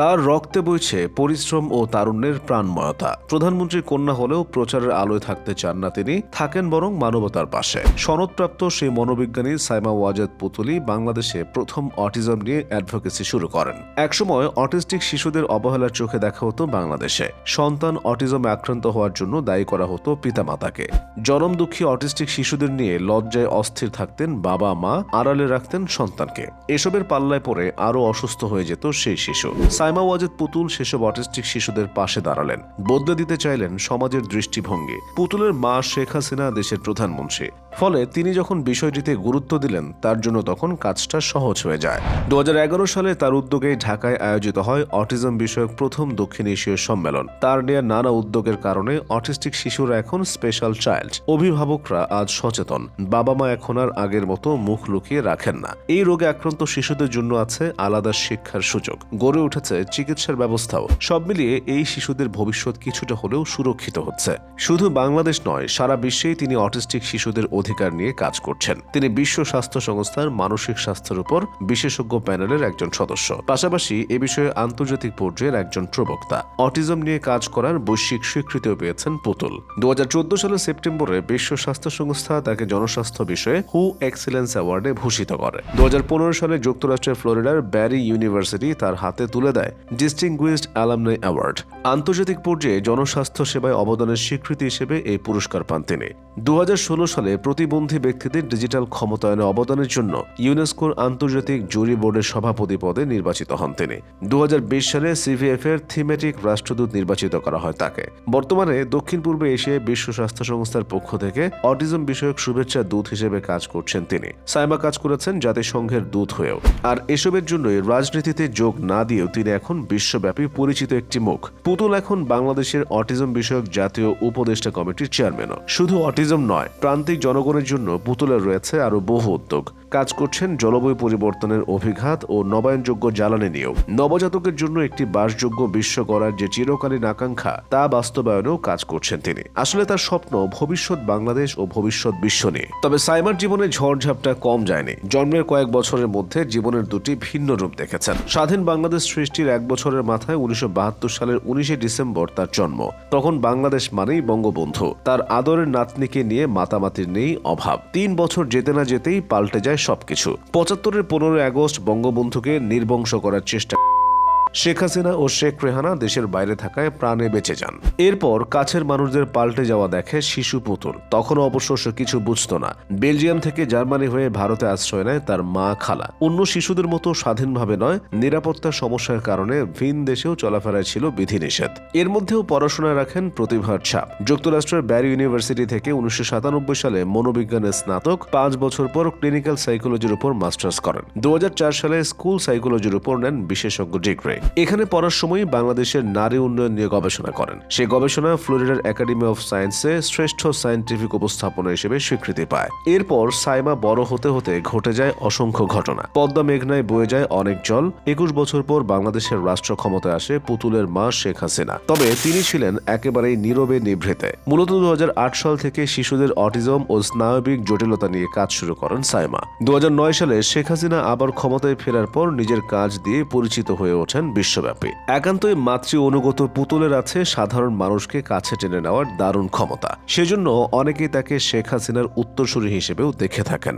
তার রক্তে বইছে পরিশ্রম ও তারুণ্যের প্রাণময়তা। প্রধানমন্ত্রীর কন্যা হলেও প্রচারের আলোয় থাকতে চান না তিনি, থাকেন বরং মানবতার পাশে। সনদপ্রাপ্ত সেই মনোবিজ্ঞানী সাইমা ওয়াজেদ পুতুলি বাংলাদেশে প্রথম অটিজম নিয়ে অ্যাডভোকেসি শুরু করেন। একসময় অটিস্টিক শিশুদের অবহেলার চোখে দেখা হতো বাংলাদেশে। সন্তান অটিজমে আক্রান্ত হওয়ার জন্য দায়ী করা হতো পিতামাতাকে। জনম দুঃখী অটিস্টিক শিশুদের নিয়ে লজ্জায় অস্থির থাকতেন বাবা, মা, আড়ালে রাখতেন সন্তানকে। এসবের পাল্লায় পড়ে আরও অসুস্থ হয়ে যেত সেই শিশু। সাইমা ওয়াজেদ পুতুল সেসব অটিস্টিক শিশুদের পাশে দাঁড়ালেন। বদলে দিতে চাইলেন সমাজের দৃষ্টিভঙ্গি। পুতুলের মা শেখ হাসিনা দেশের প্রধানমন্ত্রী। ফলে তিনি যখন বিষয়টিতে গুরুত্ব দিলেন, তার জন্য তখন কাজটা সহজ হয়ে যায়। দু সালে তার উদ্যোগে ঢাকায় আয়োজিত হয় অটিজম বিষয়ক প্রথম দক্ষিণ এশীয় সম্মেলন। তার নেয়া নানা উদ্যোগের কারণে অটিস্টিক শিশুরা এখন স্পেশাল চাইল্ড। অভিভাবকরা আজ সচেতন। বাবা মা এখন আর আগের মতো মুখ লুকিয়ে রাখেন না। এই রোগে আক্রান্ত শিশুদের জন্য আছে আলাদা শিক্ষার সুযোগ। গড়ে উঠেছে চিকিৎসার ব্যবস্থাও। সব মিলিয়ে এই শিশুদের ভবিষ্যৎ কিছুটা হলেও সুরক্ষিত হচ্ছে। শুধু বাংলাদেশ নয়, সারা বিশ্বেই তিনি অটিস্টিক শিশুদের অধিকার নিয়ে কাজ করছেন। তিনি বিশ্ব স্বাস্থ্য সংস্থার মানসিক স্বাস্থ্যের উপর বিশেষজ্ঞ প্যানেলের একজন সদস্য। পাশাপাশি এ বিষয়ে আন্তর্জাতিক পর্যায়ের একজন প্রবক্তা। অটিজম নিয়ে কাজ করার বৈশ্বিক স্বীকৃতিও পেয়েছেন পুতুল। দু হাজার চোদ্দ সালের সেপ্টেম্বরে বিশ্ব স্বাস্থ্য সংস্থা তাকে জনস্বাস্থ্য বিষয়ে হু এক্সিলেন্স অ্যাওয়ার্ডে ভূষিত করে। দু হাজার পনেরো সালে যুক্তরাষ্ট্রের ফ্লোরিডার ব্যারি ইউনিভার্সিটি তার হাতে তুলে ডিস্টিংগুইজড অ্যালামনাই অ্যাওয়ার্ড আন্তর্জাতিক পর্যায়ে জনস্বাস্থ্য সেবায় অবদানের স্বীকৃতি হিসেবে এই পুরস্কার পান তিনি। দু হাজার ষোলো সালে প্রতিবন্ধী ব্যক্তিদের ডিজিটাল ক্ষমতায়নে অবদানের জন্য ইউনেস্কোর আন্তর্জাতিক জুরি বোর্ডের সভাপতি পদে নির্বাচিত হন তিনি। দু সালে সিভিএফ এর থিমেটিক রাষ্ট্রদূত নির্বাচিত করা হয় তাকে। বর্তমানে দক্ষিণ পূর্ব এশিয়ায় বিশ্ব স্বাস্থ্য সংস্থার পক্ষ থেকে অটিজম বিষয়ক শুভেচ্ছা দূত হিসেবে কাজ করছেন তিনি। সাইমা কাজ করেছেন জাতিসংঘের দূত হয়েও। আর এসবের জন্যই রাজনীতিতে যোগ না দিয়েও তিনি এখন বিশ্বব্যাপী পরিচিত একটি মুখ। পুতুল এখন বাংলাদেশের অটিজম বিষয়ক জাতীয় উপদেষ্টা কমিটির চেয়ারম্যানও। শুধু অটিজম নয় প্রান্তিক জনগণের জন্য পুতুলের রয়েছে আরও বহু উদ্যোগ। কাজ করছেন জলবায়ু পরিবর্তনের অভিঘাত ও নবায়নযোগ্য জ্বালানি নিয়েও। নবজাতকের জন্য একটি বাসযোগ্য বিশ্ব গড়ার যে চিরকালীন আকাঙ্ক্ষা, তা বাস্তবায়নেও কাজ করছেন তিনি। আসলে তার স্বপ্ন ভবিষ্যৎ বাংলাদেশ ও ভবিষ্যৎ বিশ্ব নিয়ে। তবে সাইমার জীবনে ঝড়ঝাপটা কম যায়নি। জন্মের কয়েক বছরের মধ্যে জীবনের দুটি ভিন্ন রূপ দেখেছেন। স্বাধীন বাংলাদেশ সৃষ্টির এক বছরের মাথায় উনিশশো বাহাত্তর সালের উনিশে ডিসেম্বর তার জন্ম। তখন বাংলাদেশ মানেই বঙ্গবন্ধু। তার আদরের নাতনিকে নিয়ে মাতামাতির নেই অভাব। তিন বছর যেতে না যেতেই পাল্টে যায় সবকিছু। পঁচাত্তরের পনেরোই আগস্ট বঙ্গবন্ধুকে নির্বংশ করার চেষ্টা শেখ হাসিনা ও শেখ রেহানা দেশের বাইরে থাকায় প্রাণে বেঁচে যান। এরপর কাছের মানুষদের পাল্টে যাওয়া দেখে শিশু পুতুল। তখনও অবশ্য সে কিছু বুঝতো না। বেলজিয়াম থেকে জার্মানি হয়ে ভারতে আশ্রয় নেয় তার মা খালা। অন্য শিশুদের মতো স্বাধীনভাবে নয় নিরাপত্তার সমস্যার কারণে ভিন দেশেও চলাফেরায় ছিল বিধিনিষেধ। এর মধ্যেও পড়াশোনায় রাখেন প্রতিভার ছাপ। যুক্তরাষ্ট্রের ব্যারি ইউনিভার্সিটি থেকে উনিশশো সাতানব্বই সালে মনোবিজ্ঞানের স্নাতক, পাঁচ বছর পর ক্লিনিক্যাল সাইকোলজির উপর মাস্টার্স করেন। দু হাজার চার সালে স্কুল সাইকোলজির উপর নেন বিশেষজ্ঞ ডিগ্রি। এখানে পড়ার সময় বাংলাদেশের নারী উন্নয়ন নিয়ে গবেষণা করেন। সেই গবেষণা ফ্লোরিডার একাডেমি অফ সায়েন্সে শ্রেষ্ঠ সায়েন্টিফিক উপস্থাপনা হিসেবে স্বীকৃতি পায়। এরপর সাইমা বড় হতে হতে ঘটে যায় অসংখ্য ঘটনা। পদ্মা মেঘনায় বয়ে যায় অনেক জল। একুশ বছর পর বাংলাদেশের রাষ্ট্র ক্ষমতায় আসে পুতুলের মা শেখ হাসিনা। তবে তিনি ছিলেন একেবারেই নীরবে নিভৃতে। মূলত দু হাজার আট সাল থেকে শিশুদের অটিজম ও স্নায়বিক জটিলতা নিয়ে কাজ শুরু করেন সাইমা। দু হাজার নয় সালে শেখ হাসিনা আবার ক্ষমতায় ফেরার পর নিজের কাজ দিয়ে পরিচিত হয়ে ওঠেন বিশ্বব্যাপী। একান্তই মাতৃ অনুগত পুতুলের আছে সাধারণ মানুষকে কাছে টেনে নেওয়ার দারুণ ক্ষমতা। সেজন্য অনেকেই তাকে শেখ হাসিনার উত্তরসূরি হিসেবেও দেখে থাকেন।